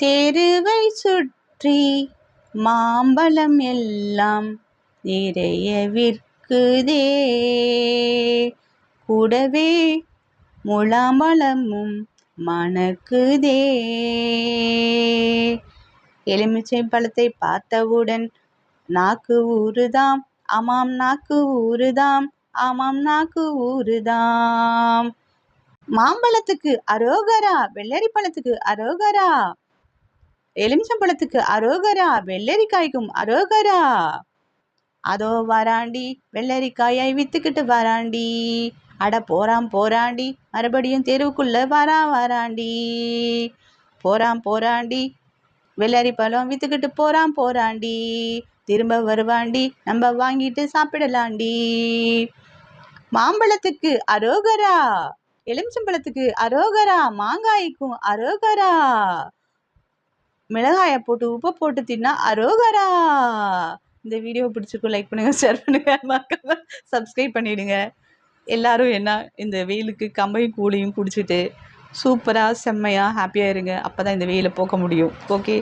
தெருவை சுற்றி மாம்பழம் எல்லாம் நிறைய விற்குதே. கூடவே முலாம்பழமும் மணக்குதே. எலுமிச்சை பழத்தை பார்த்தவுடன் நாக்கு ஊறுதாம். ஆமாம் நாக்கு ஊறுதாம். ஆமாம் நாக்கு ஊறுதாம். மாம்பழத்துக்கு அரோகரா வெள்ளரி பழத்துக்கு அரோகரா. எலுமிச்சம்பழத்துக்கு அரோகரா வெள்ளரிக்காய்க்கும் அரோகரா அதோ வராண்டி வெள்ளரிக்காயை வித்துக்கிட்டு வராண்டி அட போறாம் போராண்டி மறுபடியும் தெருவுக்குள்ள வரா வராண்டி போறாம் போராண்டி வெள்ளரி பழம் வித்துக்கிட்டு போறாம் போராண்டி திரும்ப வருவாண்டி நம்ம வாங்கிட்டு சாப்பிடலாண்டி மாம்பழத்துக்கு அரோகரா எலுமிச்சம்பழத்துக்கு அரோகரா மாங்காய்க்கும் அரோகரா மிளகாயை போட்டு உப்பை போட்டு தின்னா அரோகரா. இந்த வீடியோ பிடிச்சிருக்கும் லைக் பண்ணுங்கள் ஷேர் பண்ணுங்க மறக்காம சப்ஸ்கிரைப் பண்ணிவிடுங்க எல்லாரும் என்ன இந்த வெயிலுக்கு கம்பையும் கூலியும் குடிச்சிட்டு சூப்பராக செம்மையாக ஹாப்பியாக இருங்க. அப்போ தான் இந்த வெயிலை போக்க முடியும். ஓகே